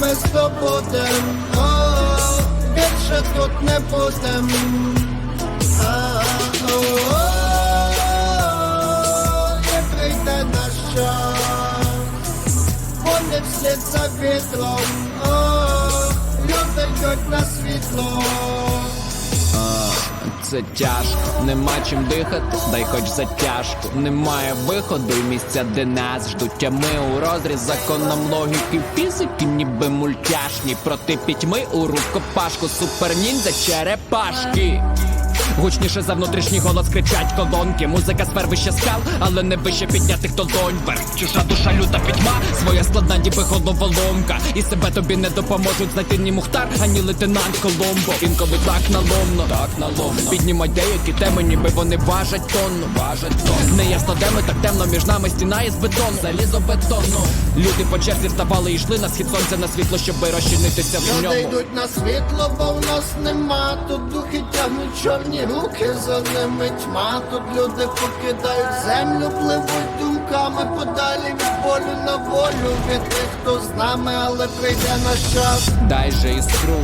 ми здобудем, о, більше тут не будем. А, о, І прийде наш час, вони вслід за вітром, о, люди йдуть на світло. Це тяжко, нема чим дихати, дай хоч затяжку. Немає виходу і місця, де нас ждуть. А ми у розріз законом логіки фізики, ніби мультяшні. Проти пітьми у рукопашку, суперніндзя черепашки. Гучніше за внутрішній голос кричать колонки. Музика сфер вище скал, але не вище піднятих долонь. Вверх чужа душа, люта пітьма, своя складна, ніби головоломка. І себе тобі не допоможуть знайти ні Мухтар, ані лейтенант Коломбо. Інколи так наломно, так наломно. Піднімать деякі теми, ніби вони важать тонну. Важать тонну. Неясно, де ми так темно між нами стіна із бетону. Залізо бетону. Люди по черзі вставали і йшли на схід сонця на світло, щоби розчинитися в Люди ньому. йдуть на світло, бо в нас нема Тут духи тягнуть чорні руки, за ними тьма Тут люди покидають землю, пливуть думками подалі від болю на волю Від тих, хто з нами, але прийде наш час Дай же іскру,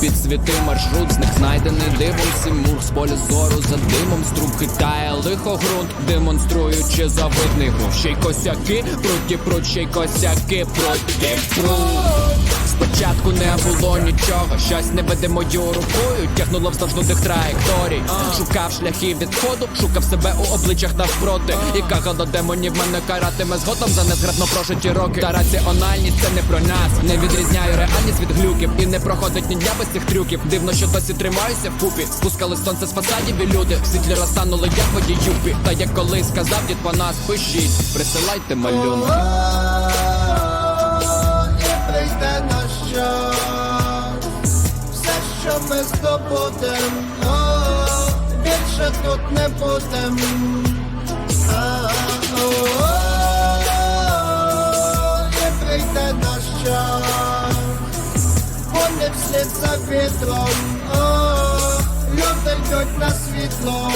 підсвіти маршрут, з них знайдений дивом Сімур з поля зору за димом струк хитає лихо ґрунт, демонструючи завидний гру. Ще й косяки, пруті пруть, ще й косяки, проти пруть. Спочатку не було нічого, щось невидимою рукою тягнуло вздовж нудих траєкторій. Шукав шляхи відходу, шукав себе у обличчях навпроти. І кагало демонів мене каратиме згодом за незграбно прожиті роки. Та раціональність це не про нас. Не відрізняю реальність від глюків. І не проходить ні без цих трюків. Дивно, що досі тримаюся вкупі. Спускали сонце з фасадів і люди. В світлі розтанули, як воді юпі. Та як колись сказав дід по нас, пишіть, присилайте малюнки. Ми здобудем, о, більше тут не будем А, о, І прийде наш час. Вони вслід за вітром, о, люди йдуть на світло